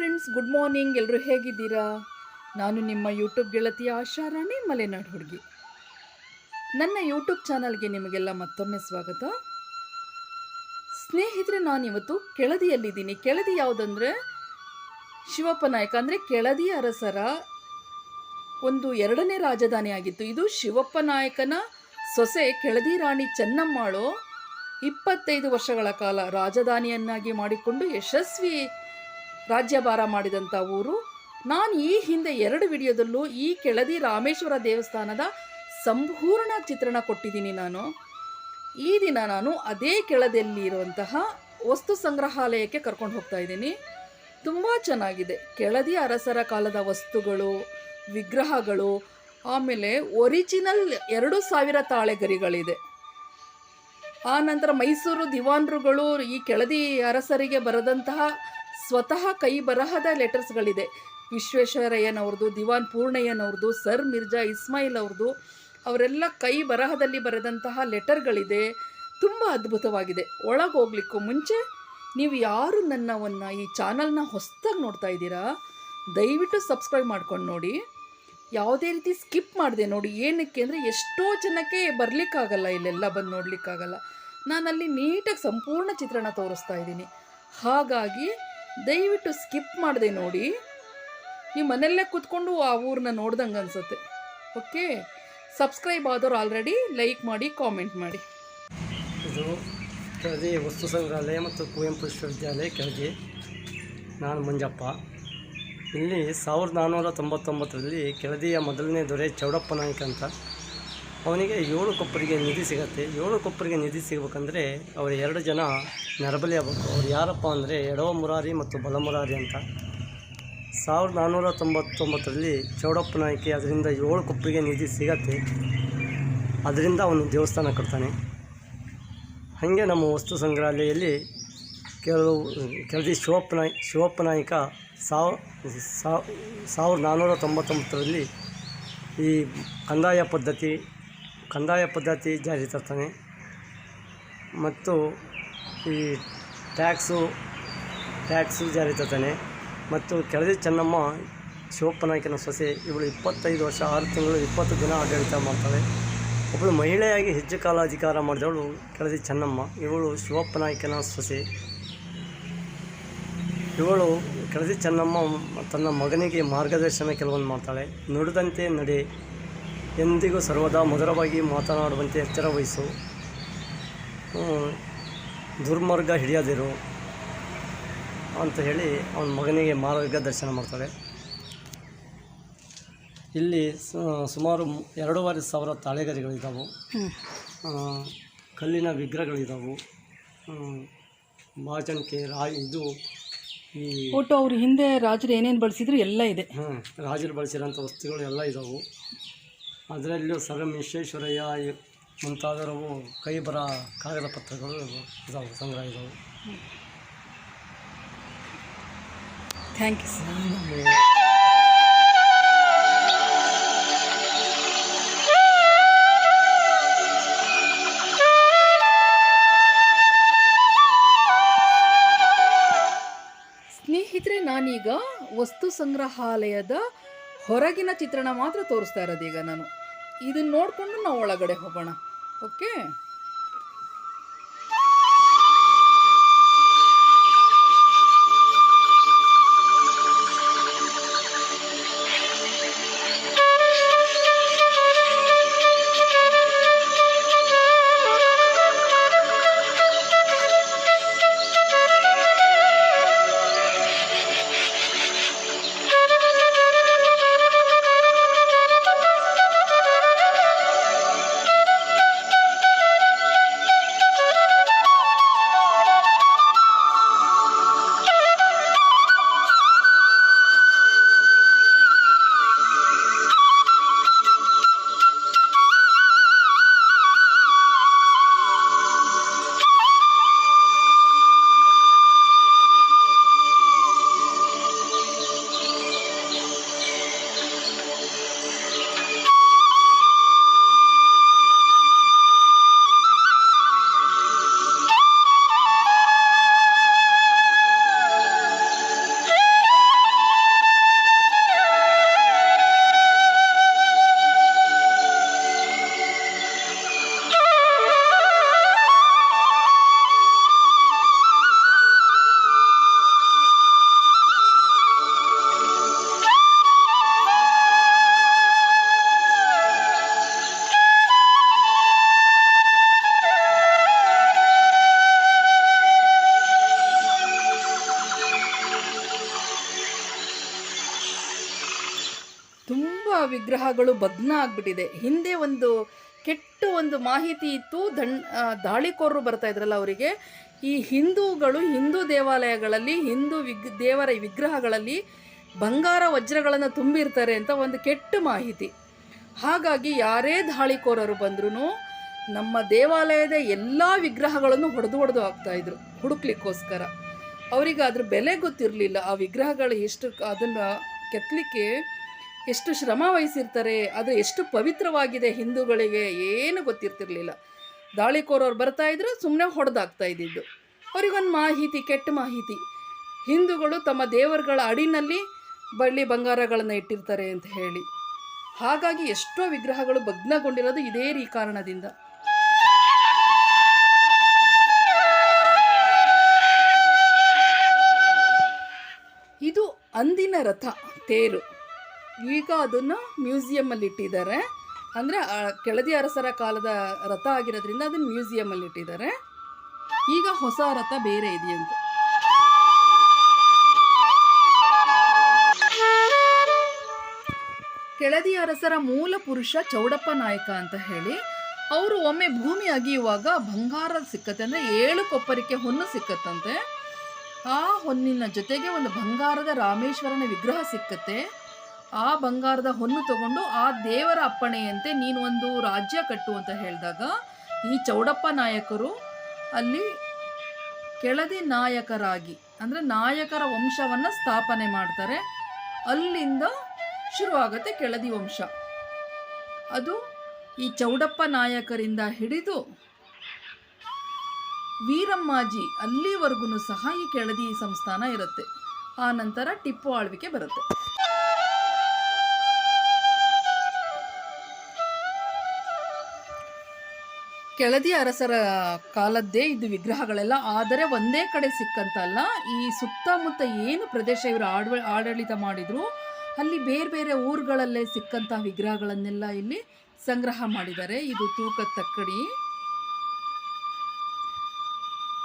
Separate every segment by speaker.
Speaker 1: Friends good morning ಎಲ್ಲರೂ ಹೇಗಿದ್ದೀರಾ? ನಾನು ನಿಮ್ಮ ಯೂಟ್ಯೂಬ್ ಗೆಳತಿ ಆಶಾರಾಣಿ ಮಲೆನಾಡು ಹುಡುಗಿ. ನನ್ನ ಯೂಟ್ಯೂಬ್ ಚಾನಲ್ಗೆ ನಿಮಗೆಲ್ಲ ಮತ್ತೊಮ್ಮೆ ಸ್ವಾಗತ. ಸ್ನೇಹಿತರೆ ನಾನಿವತ್ತು ಕೆಳದಿಯಲ್ಲಿದ್ದೀನಿ. ಕೆಳದಿ ಯಾವುದಂದರೆ, ಶಿವಪ್ಪ ನಾಯಕ ಅಂದರೆ ಕೆಳದಿ ಅರಸರ ಒಂದು ಎರಡನೇ ರಾಜಧಾನಿ ಆಗಿತ್ತು. ಇದು ಶಿವಪ್ಪ ನಾಯಕನ ಸೊಸೆ ಕೆಳದಿ ರಾಣಿ ಚೆನ್ನಮ್ಮಾಳು ಇಪ್ಪತ್ತೈದು ವರ್ಷಗಳ ಕಾಲ ರಾಜಧಾನಿಯನ್ನಾಗಿ ಮಾಡಿಕೊಂಡು ಯಶಸ್ವಿ ರಾಜ್ಯಭಾರ ಮಾಡಿದಂಥ ಊರು. ನಾನು ಈ ಹಿಂದೆ ಎರಡು ವಿಡಿಯೋದಲ್ಲೂ ಈ ಕೆಳದಿ ರಾಮೇಶ್ವರ ದೇವಸ್ಥಾನದ ಸಂಪೂರ್ಣ ಚಿತ್ರಣ ಕೊಟ್ಟಿದ್ದೀನಿ ನಾನು. ಈ ದಿನ ನಾನು ಅದೇ ಕೆಳದಲ್ಲಿ ಇರುವಂತಹ ವಸ್ತು ಸಂಗ್ರಹಾಲಯಕ್ಕೆ ಕರ್ಕೊಂಡು ಹೋಗ್ತಾ ಇದ್ದೀನಿ. ತುಂಬ ಚೆನ್ನಾಗಿದೆ. ಕೆಳದಿ ಅರಸರ ಕಾಲದ ವಸ್ತುಗಳು, ವಿಗ್ರಹಗಳು, ಆಮೇಲೆ ಒರಿಜಿನಲ್ ಎರಡು ಸಾವಿರ ತಾಳೆಗರಿಗಳಿದೆ. ಆ ನಂತರ ಮೈಸೂರು ದಿವಾನ್ರುಗಳು ಈ ಕೆಳದಿ ಅರಸರಿಗೆ ಬರೆದಂತಹ ಸ್ವತಃ ಕೈ ಬರಹದ ಲೆಟರ್ಸ್ಗಳಿದೆ. ವಿಶ್ವೇಶ್ವರಯ್ಯನವ್ರದ್ದು, ದಿವಾನ್ ಪೂರ್ಣಯ್ಯನವ್ರದ್ದು, ಸರ್ ಮಿರ್ಜಾ ಇಸ್ಮಾಯಿಲ್ ಅವ್ರದ್ದು, ಅವರೆಲ್ಲ ಕೈ ಬರಹದಲ್ಲಿ ಬರೆದಂತಹ ಲೆಟರ್ಗಳಿದೆ. ತುಂಬ ಅದ್ಭುತವಾಗಿದೆ. ಒಳಗೆ ಹೋಗ್ಲಿಕ್ಕೂ ಮುಂಚೆ ನೀವು ಯಾರು ನನ್ನವನ್ನು ಈ ಚಾನಲ್ನ ಹೊಸದಾಗಿ ನೋಡ್ತಾ ಇದ್ದೀರಾ, ದಯವಿಟ್ಟು ಸಬ್ಸ್ಕ್ರೈಬ್ ಮಾಡ್ಕೊಂಡು ನೋಡಿ. ಯಾವುದೇ ರೀತಿ ಸ್ಕಿಪ್ ಮಾಡಿದೆ ನೋಡಿ, ಏನಕ್ಕೆ ಅಂದರೆ ಎಷ್ಟೋ ಜನಕ್ಕೆ ಬರಲಿಕ್ಕಾಗಲ್ಲ, ಇಲ್ಲೆಲ್ಲ ಬಂದು ನೋಡಲಿಕ್ಕಾಗಲ್ಲ. ನಾನಲ್ಲಿ ನೀಟಾಗಿ ಸಂಪೂರ್ಣ ಚಿತ್ರಣ ತೋರಿಸ್ತಾ ಇದ್ದೀನಿ. ಹಾಗಾಗಿ ದಯವಿಟ್ಟು ಸ್ಕಿಪ್ ಮಾಡಿದೆ ನೋಡಿ. ನೀವು ಮನೆಯಲ್ಲೇ ಕೂತ್ಕೊಂಡು ಆ ಊರನ್ನ ನೋಡ್ದಂಗೆ ಅನಿಸುತ್ತೆ. ಓಕೆ? ಸಬ್ಸ್ಕ್ರೈಬ್ ಆದವ್ರು ಆಲ್ರೆಡಿ ಲೈಕ್ ಮಾಡಿ, ಕಾಮೆಂಟ್ ಮಾಡಿ.
Speaker 2: ಇದು ಕೆಳದಿ ವಸ್ತು ಸಂಗ್ರಹಾಲಯ ಮತ್ತು ಕುವೆಂಪು ವಿಶ್ವವಿದ್ಯಾಲಯ ಕೆಳಗೆ ನಾನು ಮಂಜಪ್ಪ. ಇಲ್ಲಿ ಸಾವಿರದ ನಾನ್ನೂರ ತೊಂಬತ್ತೊಂಬತ್ತರಲ್ಲಿ ಕೆಳದಿಯ ಮೊದಲನೇ ದೊರೆ ಚೌಡಪ್ಪ ನಾಯ್ಕ ಅಂತ ಅವನಿಗೆ ಏಳು ಕೊಪ್ಪರಿಗೆ ನಿಧಿ ಸಿಗತ್ತೆ. ಏಳು ಕೊಪ್ಪರಿಗೆ ನಿಧಿ ಸಿಗಬೇಕಂದ್ರೆ ಅವರು ಎರಡು ಜನ ನರಬಲಿ ಆಗ್ಬೇಕು. ಅವ್ರು ಯಾರಪ್ಪ ಅಂದರೆ ಎಡವ ಮುರಾರಿ ಮತ್ತು ಬಲ ಮುರಾರಿ ಅಂತ. ಸಾವಿರದ ನಾನ್ನೂರ ತೊಂಬತ್ತೊಂಬತ್ತರಲ್ಲಿ ಚೌಡಪ್ಪ ನಾಯಕಿ ಅದರಿಂದ ಏಳು ಕೊಪ್ಪರಿಗೆ ನಿಧಿ ಸಿಗತ್ತೆ. ಅದರಿಂದ ಅವನು ದೇವಸ್ಥಾನ ಕಟ್ತಾನೆ. ಹಾಗೆ ನಮ್ಮ ವಸ್ತು ಸಂಗ್ರಹಾಲಯದಲ್ಲಿ ಕೆಲವು ಕೆಳದಿ ಶಿವಪ್ಪ ನಾಯ್, ಶಿವಪ್ಪ ನಾಯಕ ಸಾವ್ ಸಾವ್ ಸಾವಿರದ ನಾನ್ನೂರ ತೊಂಬತ್ತೊಂಬತ್ತರಲ್ಲಿ ಈ ಕಂದಾಯ ಪದ್ಧತಿ ಕಂದಾಯ ಪದ್ಧತಿ ಜಾರಿ ತರ್ತಾನೆ. ಮತ್ತು ಈ ಟ್ಯಾಕ್ಸು ಟ್ಯಾಕ್ಸು ಜಾರಿ ತರ್ತಾನೆ. ಮತ್ತು ಕೆಳದಿ ಚೆನ್ನಮ್ಮ ಶಿವಪ್ಪ ನಾಯಕನ ಸೊಸೆ, ಇವಳು ಇಪ್ಪತ್ತೈದು ವರ್ಷ, ಆರು ತಿಂಗಳು ಇಪ್ಪತ್ತು ದಿನ ಆಡಳಿತ ಮಾಡ್ತಾಳೆ. ಒಬ್ಬಳು ಮಹಿಳೆಯಾಗಿ ಹೆಚ್ಚು ಕಾಲ ಅಧಿಕಾರ ಮಾಡಿದವಳು ಕೆಳದಿ ಚೆನ್ನಮ್ಮ. ಇವಳು ಶಿವಪ್ಪ ನಾಯಕನ ಸೊಸೆ. ಇವಳು ಕೆಳದಿ ಚೆನ್ನಮ್ಮ ತನ್ನ ಮಗನಿಗೆ ಮಾರ್ಗದರ್ಶನ ಕೆಲವೊಂದು ಮಾಡ್ತಾಳೆ. ನುಡಿದಂತೆ ನಡೆ. ಎಂದಿಗೂ ಸರ್ವದಾ ಮಧುರವಾಗಿ ಮಾತನಾಡುವಂತೆ ಎಚ್ಚರ ವಹಿಸು. ದುರ್ಮಾರ್ಗ ಹಿಡಿಯದಿರು ಅಂತ ಹೇಳಿ ಅವನ ಮಗನಿಗೆ ಮಾರ್ಗದರ್ಶನ ಮಾಡ್ತಾರೆ. ಇಲ್ಲಿ ಸುಮಾರು ಎರಡೂವರೆ ಸಾವಿರ ತಾಳೆಗರಿಗಳಿದ್ದಾವೆ ಕಲ್ಲಿನ ವಿಗ್ರಹಗಳಿದ್ದಾವೆ ಭಾಜನಕ್ಕೆ ರಾ ಇದು ಈ
Speaker 1: ಒಟ್ಟು ಅವ್ರ ಹಿಂದೆ ರಾಜರು ಏನೇನು ಬಳಸಿದ್ರು ಎಲ್ಲ ಇದೆ.
Speaker 2: ಹಾಂ ರಾಜರು ಬಳಸಿರೋಂಥ ವಸ್ತುಗಳು ಎಲ್ಲ ಇದ್ದಾವೆ ಅದರಲ್ಲೂ ಸರ್ ವಿಶ್ವೇಶ್ವರಯ್ಯ ಮುಂತಾದವು ಕೈ ಬರ ಕಾಗದ ಪತ್ರಗಳು ಇದಾವೆ ಸಂಗ್ರಹ ಇದಾವೆ
Speaker 1: ಥ್ಯಾಂಕ್ ಯು ಸರ್ ಸ್ನೇಹಿತರೆ ನಾನೀಗ ವಸ್ತು ಸಂಗ್ರಹಾಲಯದ ಹೊರಗಿನ ಚಿತ್ರಣ ಮಾತ್ರ ತೋರಿಸ್ತಾ ಇರೋದು ಈಗ ನಾನು. ಇದನ್ನ ನೋಡಿಕೊಂಡು ನಾವು ಒಳಗಡೆ ಹೋಗೋಣ. ಓಕೆ ವಿಗ್ರಹಗಳು ಭಗ್ನ ಆಗಿಬಿಟ್ಟಿದೆ. ಹಿಂದೆ ಒಂದು ಕೆಟ್ಟ ಒಂದು ಮಾಹಿತಿ ಇತ್ತು. ದಂಡ್ ದಾಳಿಕೋರರು ಬರ್ತಾ ಇದ್ರಲ್ಲ ಅವರಿಗೆ. ಈ ಹಿಂದೂಗಳು ಹಿಂದೂ ದೇವಾಲಯಗಳಲ್ಲಿ, ಹಿಂದೂ ವಿಗ್, ದೇವರ ವಿಗ್ರಹಗಳಲ್ಲಿ ಬಂಗಾರ ವಜ್ರಗಳನ್ನು ತುಂಬಿರ್ತಾರೆ ಅಂತ ಒಂದು ಕೆಟ್ಟ ಮಾಹಿತಿ. ಹಾಗಾಗಿ ಯಾರೇ ದಾಳಿಕೋರರು ಬಂದ್ರೂ ನಮ್ಮ ದೇವಾಲಯದ ಎಲ್ಲ ವಿಗ್ರಹಗಳನ್ನು ಹೊಡೆದು ಹೊಡೆದು ಹಾಕ್ತಾಯಿದ್ರು ಹುಡುಕ್ಲಿಕ್ಕೋಸ್ಕರ. ಅವರಿಗೆ ಅದ್ರ ಬೆಲೆ ಗೊತ್ತಿರಲಿಲ್ಲ. ಆ ವಿಗ್ರಹಗಳು ಎಷ್ಟು, ಅದನ್ನು ಕೆತ್ತಲಿಕ್ಕೆ ಎಷ್ಟು ಶ್ರಮ ವಹಿಸಿರ್ತಾರೆ ಅದು ಎಷ್ಟು ಪವಿತ್ರವಾಗಿದೆ ಹಿಂದೂಗಳಿಗೆ ಏನು ಗೊತ್ತಿರ್ತಿರ್ಲಿಲ್ಲ. ದಾಳಿಕೋರವ್ರು ಬರ್ತಾ ಇದ್ರು ಸುಮ್ಮನೆ ಹೊಡೆದಾಗ್ತಾ ಇದ್ದಿದ್ದು. ಅವರಿಗೊಂದು ಮಾಹಿತಿ, ಕೆಟ್ಟ ಮಾಹಿತಿ. ಹಿಂದೂಗಳು ತಮ್ಮ ದೇವರುಗಳ ಅಡಿನಲ್ಲಿ ಬಳ್ಳಿ ಬಂಗಾರಗಳನ್ನು ಇಟ್ಟಿರ್ತಾರೆ ಅಂತ ಹೇಳಿ. ಹಾಗಾಗಿ ಎಷ್ಟೋ ವಿಗ್ರಹಗಳು ಭಗ್ನಗೊಂಡಿರೋದು ಇದೇ ರೀ ಕಾರಣದಿಂದ. ಇದು ಅಂದಿನ ರಥ, ತೇರು. ಈಗ ಅದನ್ನು ಮ್ಯೂಸಿಯಮಲ್ಲಿ ಇಟ್ಟಿದ್ದಾರೆ. ಅಂದರೆ ಕೆಳದಿ ಅರಸರ ಕಾಲದ ರಥ ಆಗಿರೋದ್ರಿಂದ ಅದನ್ನು ಮ್ಯೂಸಿಯಮಲ್ಲಿ ಇಟ್ಟಿದ್ದಾರೆ. ಈಗ ಹೊಸ ರಥ ಬೇರೆ ಇದೆಯಂತೆ ಕೆಳದಿ ಅರಸರ ಮೂಲ ಪುರುಷ ಚೌಡಪ್ಪ ನಾಯಕ ಅಂತ ಹೇಳಿ, ಅವರು ಒಮ್ಮೆ ಭೂಮಿ ಅಗಿಯುವಾಗ ಬಂಗಾರ ಸಿಕ್ಕತ್ತೆ ಅಂದರೆ ಏಳು ಕೊಪ್ಪರಿಕೆ ಹೊನ್ನು ಸಿಕ್ಕತ್ತಂತೆ. ಆ ಹೊನ್ನಿನ ಜೊತೆಗೆ ಒಂದು ಬಂಗಾರದ ರಾಮೇಶ್ವರನ ವಿಗ್ರಹ ಸಿಕ್ಕತ್ತೆ. ಆ ಬಂಗಾರದ ಹೊನ್ನು ತಗೊಂಡು ಆ ದೇವರ ಅಪ್ಪಣೆಯಂತೆ ನೀನು ಒಂದು ರಾಜ್ಯ ಕಟ್ಟು ಅಂತ ಹೇಳಿದಾಗ, ಈ ಚೌಡಪ್ಪ ನಾಯಕರು ಅಲ್ಲಿ ಕೆಳದಿ ನಾಯಕರಾಗಿ, ಅಂದರೆ ನಾಯಕರ ವಂಶವನ್ನು ಸ್ಥಾಪನೆ ಮಾಡ್ತಾರೆ. ಅಲ್ಲಿಂದ ಶುರುವಾಗುತ್ತೆ ಕೆಳದಿ ವಂಶ. ಅದು ಈ ಚೌಡಪ್ಪ ನಾಯಕರಿಂದ ಹಿಡಿದು ವೀರಮ್ಮಾಜಿ ಅಲ್ಲಿವರೆಗೂ ಸಹ ಈ ಕೆಳದಿ ಸಂಸ್ಥಾನ ಇರುತ್ತೆ. ಆ ನಂತರ ಟಿಪ್ಪು ಆಳ್ವಿಕೆ ಬರುತ್ತೆ. ಕೆಳದಿ ಅರಸರ ಕಾಲದ್ದೇ ಇದು ವಿಗ್ರಹಗಳೆಲ್ಲ. ಆದರೆ ಒಂದೇ ಕಡೆ ಸಿಕ್ಕಂತಲ್ಲ, ಈ ಸುತ್ತಮುತ್ತ ಏನು ಪ್ರದೇಶ ಇವರು ಆಡಳಿತ ಮಾಡಿದ್ರು, ಅಲ್ಲಿ ಬೇರೆ ಬೇರೆ ಊರುಗಳಲ್ಲೇ ಸಿಕ್ಕಂತಹ ವಿಗ್ರಹಗಳನ್ನೆಲ್ಲ ಇಲ್ಲಿ ಸಂಗ್ರಹ ಮಾಡಿದ್ದಾರೆ. ಇದು ತೂಕದ ತಕ್ಕಡಿ.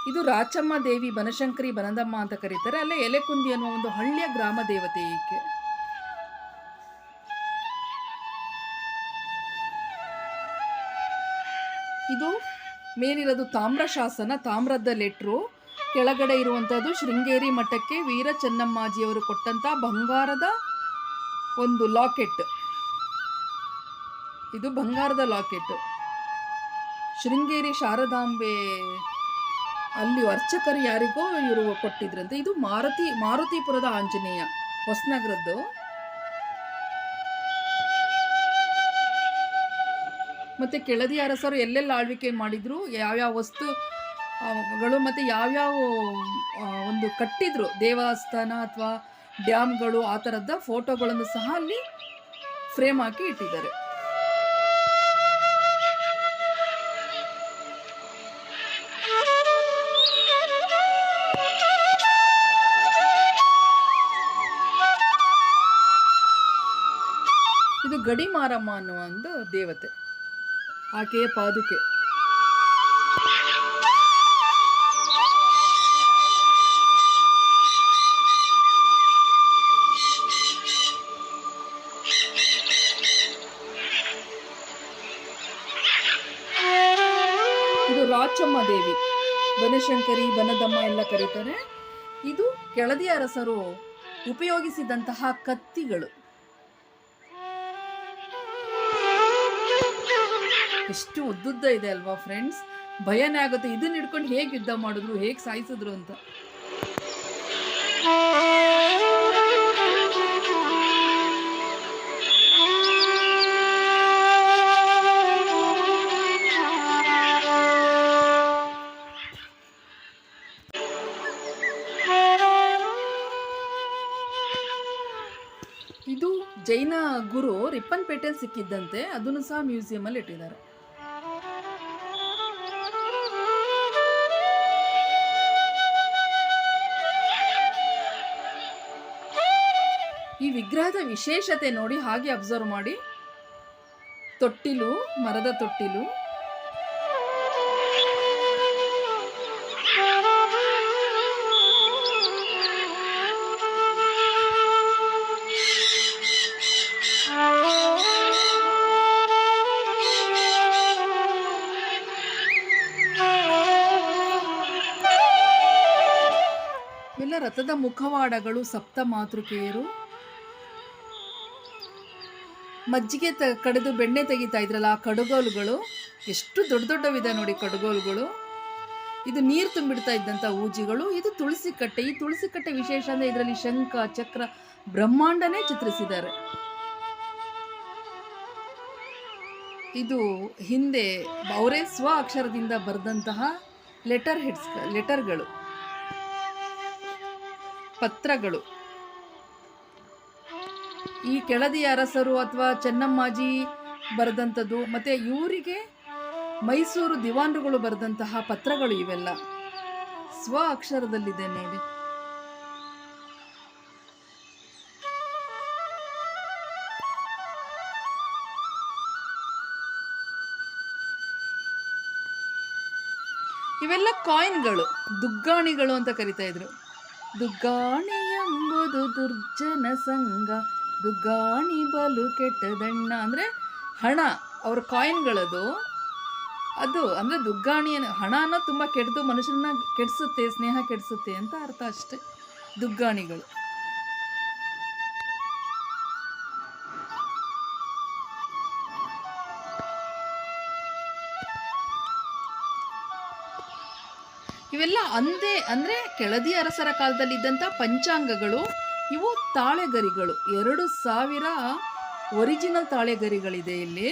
Speaker 1: ಇದು ರಾಚಮ್ಮ ದೇವಿ ಬನಶಂಕರಿ ಬನದಮ್ಮ ಅಂತ ಕರೀತಾರೆ. ಅಲ್ಲೇ ಎಲೆಕುಂದಿ ಅನ್ನುವ ಒಂದು ಹಳ್ಳಿಯ ಗ್ರಾಮ ದೇವತೆ ಈಕೆ. ಇದು ಮೇಲಿರೋದು ತಾಮ್ರ ಶಾಸನ ತಾಮ್ರದ ಲೆಟ್ರು. ಕೆಳಗಡೆ ಇರುವಂಥದ್ದು ಶೃಂಗೇರಿ ಮಠಕ್ಕೆ ವೀರ ಚೆನ್ನಮ್ಮಾಜಿಯವರು ಕೊಟ್ಟಂಥ ಬಂಗಾರದ ಒಂದು ಲಾಕೆಟ್. ಇದು ಬಂಗಾರದ ಲಾಕೆಟ್. ಶೃಂಗೇರಿ ಶಾರದಾಂಬೆ ಅಲ್ಲಿ ಅರ್ಚಕರು ಯಾರಿಗೋ ಇವರು ಕೊಟ್ಟಿದ್ರಂತೆ. ಇದು ಮಾರುತಿ, ಮಾರುತಿಪುರದ ಆಂಜನೇಯ ಹೊಸನಗರದ್ದು. ಮತ್ತು ಕೆಳದಿ ಅರಸರು ಎಲ್ಲೆಲ್ಲಿ ಆಳ್ವಿಕೆ ಮಾಡಿದ್ರು ಯಾವ್ಯಾವ ವಸ್ತು ಆ, ಗಳು ಮತ್ತು ಯಾವ್ಯಾವ ಒಂದು ಕಟ್ಟಿದ್ರು ದೇವಸ್ಥಾನ ಅಥವಾ ಡ್ಯಾಮ್ಗಳು ಆ ಥರದ ಫೋಟೋಗಳನ್ನು ಸಹ ಅಲ್ಲಿ ಫ್ರೇಮ್ ಹಾಕಿ ಇಟ್ಟಿದ್ದಾರೆ. ಇದು ಗಡಿ ಮಾರಮ್ಮ ಅನ್ನುವ ಒಂದು ದೇವತೆ. ಆಕೆಯ ಪಾದುಕೆ. ಇದು ರಾಚಮ್ಮ ದೇವಿ. ಬನಶಂಕರಿ ಬನದಮ್ಮ ಎಲ್ಲ ಕರೀತಾರೆ. ಇದು ಕೆಳದಿ ಅರಸರು ಉಪಯೋಗಿಸಿದಂತಹ ಕತ್ತಿಗಳು. ಎಷ್ಟು ಉದ್ದುದ್ದ ಇದೆ ಅಲ್ವಾ ಫ್ರೆಂಡ್ಸ್ ಭಯನೇ ಆಗುತ್ತೆ. ಇದನ್ನ ಹಿಡ್ಕೊಂಡು ಹೇಗೆ ಯುದ್ಧ ಮಾಡಿದ್ರು, ಹೇಗೆ ಸಾಯಿಸಿದ್ರು ಅಂತ. ಇದು ಜೈನ ಗುರು ರಿಪ್ಪನ್ಪೇಟೆಯಲ್ಲಿ ಸಿಕ್ಕಿದ್ದಂತೆ. ಅದನ್ನು ಸಹ ಮ್ಯೂಸಿಯಮಲ್ಲಿ ಇಟ್ಟಿದ್ದಾರೆ. ಈ ವಿಗ್ರಹದ ವಿಶೇಷತೆ ನೋಡಿ ಹಾಗೆ ಅಬ್ಸರ್ವ್ ಮಾಡಿ. ತೊಟ್ಟಿಲು ಮರದ ತೊಟ್ಟಿಲು. ರಥದ ಮುಖವಾಡಗಳು ಸಪ್ತ ಮಾತೃಕೆಯರು. ಮಜ್ಜಿಗೆ ತ, ಕಡಿದು ಬೆಣ್ಣೆ ತೆಗಿತಾ ಇದ್ರಲ್ಲ ಆ ಕಡುಗೋಲುಗಳು? ಎಷ್ಟು ದೊಡ್ಡ ದೊಡ್ಡವಿದೆ ನೋಡಿ ಕಡುಗೋಲುಗಳು. ಇದು ನೀರು ತುಂಬಿಡ್ತಾ ಇದ್ದಂಥ ಊಜಿಗಳು, ಇದು ತುಳಸಿ ಕಟ್ಟೆ ಈ ತುಳಸಿ ಕಟ್ಟೆ ವಿಶೇಷ ಅಂದರೆ ಇದರಲ್ಲಿ ಶಂಖ, ಚಕ್ರ ಬ್ರಹ್ಮಾಂಡನೇ ಚಿತ್ರಿಸಿದ್ದಾರೆ. ಇದು ಹಿಂದೆ ಅವರೇ ಸ್ವ ಅಕ್ಷರದಿಂದ ಬರೆದಂತಹ ಲೆಟರ್ ಹೆಡ್ಸ್, ಲೆಟರ್ಗಳು. ಪತ್ರಗಳು. ಈ ಕೆಳದಿ ಅರಸರು ಅಥವಾ ಚೆನ್ನಮ್ಮಾಜಿ ಬರೆದಂಥದ್ದು, ಮತ್ತು ಇವರಿಗೆ ಮೈಸೂರು ದಿವಾನ್ರುಗಳು ಬರೆದಂತಹ ಪತ್ರಗಳು ಇವೆಲ್ಲ. ಸ್ವ ಅಕ್ಷರದಲ್ಲಿದೆ ನೋಡಿ ಇವೆಲ್ಲ ಕಾಯಿನ್ಗಳು, ದುಗ್ಗಾಣಿಗಳು ಅಂತ ಕರಿತಾ ಇದ್ರು. ದುಗ್ಗಾಣಿ ಎಂಬುದು ದುರ್ಜನ ಸಂಘ. ದುಗ್ಗಾಣಿ ಬಲು ಕೆಟ್ಟದಣ್ಣ ಅಂದರೆ ಹಣ, ಅವ್ರ ಕಾಯಿನ್ಗಳದು. ಅದು ಅಂದರೆ ದುಗ್ಗಾಣಿ ಹಣ ತುಂಬ ಕೆಟ್ಟದು ಮನುಷ್ಯನ ಕೆಡಿಸುತ್ತೆ, ಸ್ನೇಹ ಕೆಡಿಸುತ್ತೆ ಅಂತ ಅರ್ಥ ಅಷ್ಟೆ ದುಗ್ಗಾಣಿಗಳು. ಇವೆಲ್ಲ ಅಂದೇ ಅಂದರೆ ಕೆಳದಿ ಅರಸರ ಕಾಲದಲ್ಲಿದ್ದಂಥ ಪಂಚಾಂಗಗಳು. ಇವು ತಾಳೆಗರಿಗಳು. ಎರಡು ಸಾವಿರ ಒರಿಜಿನಲ್ ತಾಳೆಗರಿಗಳಿದೆ ಇಲ್ಲಿ.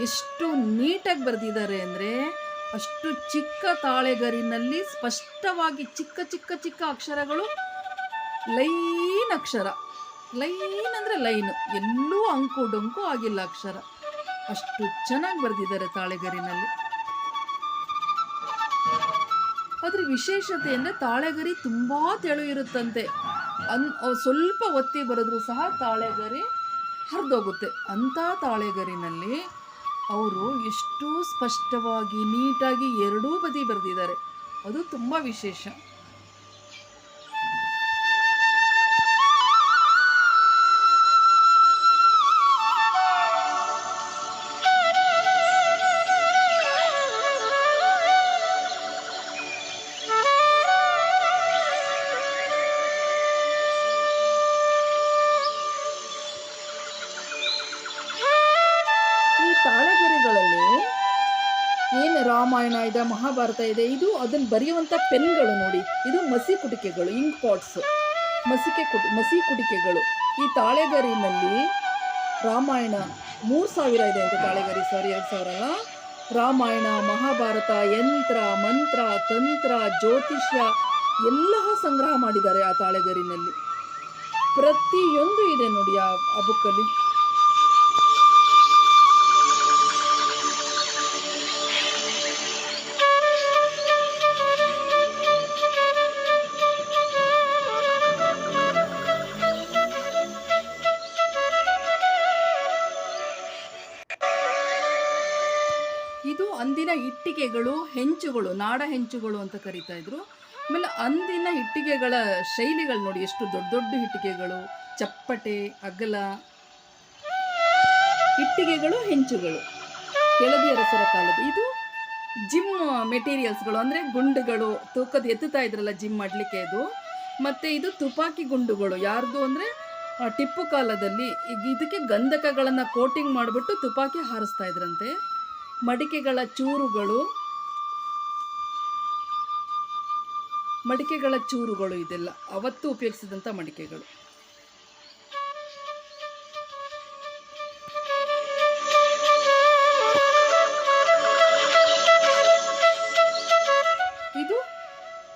Speaker 1: ಎಷ್ಟು ನೀಟಾಗಿ ಬರೆದಿದ್ದಾರೆ ಅಂದರೆ ಅಷ್ಟು ಚಿಕ್ಕ ತಾಳೆಗರಿನಲ್ಲಿ ಸ್ಪಷ್ಟವಾಗಿ ಚಿಕ್ಕ ಚಿಕ್ಕ ಚಿಕ್ಕ ಅಕ್ಷರಗಳು. ಲೈನ್ ಅಕ್ಷರ. ಲೈನ್ ಅಂದರೆ ಲೈನು. ಎಲ್ಲೂ ಅಂಕು ಡೊಂಕು ಆಗಿಲ್ಲ ಅಕ್ಷರ. ಅಷ್ಟು ಚೆನ್ನಾಗಿ ಬರೆದಿದ್ದಾರೆ ತಾಳೆಗರಿನಲ್ಲಿ. ಅದ್ರ ವಿಶೇಷತೆ ಅಂದರೆ ತಾಳೆಗರಿ ತುಂಬ ತೆಳು ಇರುತ್ತಂತೆ. ಅನ್ ಸ್ವಲ್ಪ ಒತ್ತಿ ಬರೆದ್ರೂ ಸಹ ತಾಳೆಗರಿ ಹರಿದೋಗುತ್ತೆ. ಅಂಥ ತಾಳೆಗರಿನಲ್ಲಿ ಅವರು ಎಷ್ಟು ಸ್ಪಷ್ಟವಾಗಿ ನೀಟಾಗಿ ಎರಡೂ ಬದಿ ಬರೆದಿದ್ದಾರೆ. ಅದು ತುಂಬ ವಿಶೇಷ. ಇದೆ ಮಹಾಭಾರತ ಇದೆ. ಇದು ಅದನ್ನು ಬರೆಯುವಂಥ ಪೆನ್ಗಳು ನೋಡಿ. ಇದು ಮಸಿ ಕುಟಿಕೆಗಳು, ಇಂಕ್ ಪಾಟ್ಸ್. ಮಸಿಕೆ ಕುಟಿ, ಮಸಿ ಕುಟಿಕೆಗಳು. ಈ ತಾಳೆಗರಿನಲ್ಲಿ ರಾಮಾಯಣ ಮೂರು ಸಾವಿರ ಇದೆ ಅಂತ ತಾಳೆಗರಿ ಸಾರಿ, ಎರಡು ಸಾವಿರ ಅಲ್ಲ? ರಾಮಾಯಣ, ಮಹಾಭಾರತ, ಯಂತ್ರ, ಮಂತ್ರ, ತಂತ್ರ, ಜ್ಯೋತಿಷ್ಯ ಎಲ್ಲ ಸಂಗ್ರಹ ಮಾಡಿದ್ದಾರೆ ಆ ತಾಳೆಗರಿನಲ್ಲಿ. ಪ್ರತಿಯೊಂದು ಇದೆ ನೋಡಿ ಆ ಬುಕ್ಕಲ್ಲಿ ಇಟ್ಟಿಗೆಗಳು ಹೆಂಚುಗಳು, ನಾಡ ಹೆಂಚುಗಳು ಅಂತ ಕರಿತಾ ಇದ್ರು. ಆಮೇಲೆ ಅಂದಿನ ಇಟ್ಟಿಗೆಗಳ ಶೈಲಿಗಳು ನೋಡಿ, ಎಷ್ಟು ದೊಡ್ಡ ದೊಡ್ಡ ಇಟ್ಟಿಗೆಗಳು ಚಪ್ಪಟೆ, ಅಗಲ ಇಟ್ಟಿಗೆಗಳು ಹೆಂಚುಗಳು. ಕೆಳದಿ ಅರಸರ ಕಾಲದ ಇದು ಜಿಮ್ ಮೆಟೀರಿಯಲ್ಸ್ಗಳು, ಅಂದರೆ ಗುಂಡುಗಳು, ತೂಕದ ಎತ್ತುತ್ತಾ ಇದ್ರಲ್ಲ ಜಿಮ್ ಮಾಡಲಿಕ್ಕೆ ಇದು. ಮತ್ತು ಇದು ತುಪಾಕಿ ಗುಂಡುಗಳು. ಯಾರ್ದು ಅಂದರೆ ಟಿಪ್ಪು ಕಾಲದಲ್ಲಿ ಇದಕ್ಕೆ ಗಂಧಕಗಳನ್ನು ಕೋಟಿಂಗ್ ಮಾಡಿಬಿಟ್ಟು ತುಪಾಕಿ ಹಾರಿಸ್ತಾ ಇದ್ರಂತೆ. ಮಡಿಕೆಗಳ ಚೂರುಗಳು ಮಡಿಕೆಗಳ ಚೂರುಗಳು ಇದೆಲ್ಲ. ಅವತ್ತು ಉಪಯೋಗಿಸಿದಂಥ ಮಡಿಕೆಗಳು. ಇದು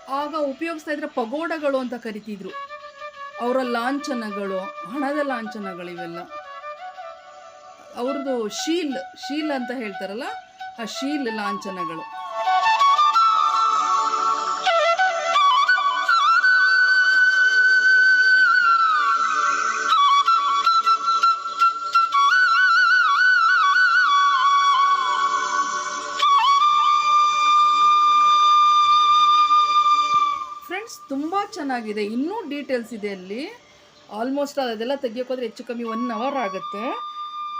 Speaker 1: ಆಗ ಉಪಯೋಗಿಸ್ತಾ ಇದ್ರೆ ಪಗೋಡಗಳು ಅಂತ ಕರಿತಿದ್ರು. ಅವರ ಲಾಂಛನಗಳು, ಹಣದ ಲಾಂಛನಗಳು ಇವೆಲ್ಲ. ಅವ್ರದ್ದು ಶೀಲ್ ಶೀಲ್ ಅಂತ ಹೇಳ್ತಾರಲ್ಲ, ಆ ಶೀಲ್ ಲಾಂಛನಗಳು. ಚೆನ್ನಾಗಿದೆ ಇನ್ನೂ ಡೀಟೇಲ್ಸ್ ಇದೆ ಅಲ್ಲಿ. ಆಲ್ಮೋಸ್ಟ್ ಅದೆಲ್ಲ ತೆಗಿಯೋಕ್ಕೋದ್ರೆ ಹೆಚ್ಚು ಕಮ್ಮಿ ಒನ್ ಅವರ್ ಆಗುತ್ತೆ.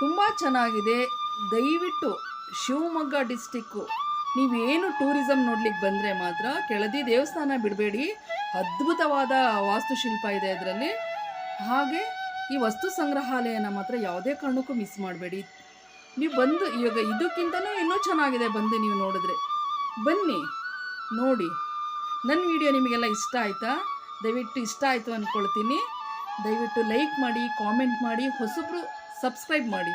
Speaker 1: ತುಂಬ ಚೆನ್ನಾಗಿದೆ. ದಯವಿಟ್ಟು ಶಿವಮೊಗ್ಗ ಡಿಸ್ಟಿಕ್ಕು ನೀವೇನು ಟೂರಿಸಮ್ ನೋಡ್ಲಿಕ್ಕೆ ಬಂದರೆ ಮಾತ್ರ ಕೆಳದಿ ದೇವಸ್ಥಾನ ಬಿಡಬೇಡಿ. ಅದ್ಭುತವಾದ ವಾಸ್ತುಶಿಲ್ಪ ಇದೆ ಅದರಲ್ಲಿ. ಹಾಗೆ ಈ ವಸ್ತು ಸಂಗ್ರಹಾಲಯನ ಮಾತ್ರ ಯಾವುದೇ ಕಾರಣಕ್ಕೂ ಮಿಸ್ ಮಾಡಬೇಡಿ. ನೀವು ಬಂದು ಇವಾಗ ಇದಕ್ಕಿಂತಲೂ ಇನ್ನೂ ಚೆನ್ನಾಗಿದೆ ಬಂದು ನೀವು ನೋಡಿದ್ರೆ. ಬನ್ನಿ, ನೋಡಿ. ನನ್ನ ವಿಡಿಯೋ ನಿಮಗೆಲ್ಲ ಇಷ್ಟ ಆಯಿತಾ? ದಯವಿಟ್ಟು ಇಷ್ಟ ಆಯಿತು ಅಂದ್ಕೊಳ್ತೀನಿ ದಯವಿಟ್ಟು ಲೈಕ್ ಮಾಡಿ, ಕಾಮೆಂಟ್ ಮಾಡಿ, ಹೊಸಬ್ರು ಸಬ್ಸ್ಕ್ರೈಬ್ ಮಾಡಿ.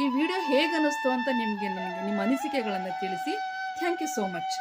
Speaker 1: ಈ ವಿಡಿಯೋ ಹೇಗೆ ಅನ್ನಿಸ್ತು ಅಂತ ನಿಮಗೆ ನನಗೆ ನಿಮ್ಮ ಅನಿಸಿಕೆಗಳನ್ನು ತಿಳಿಸಿ. Thank you so much.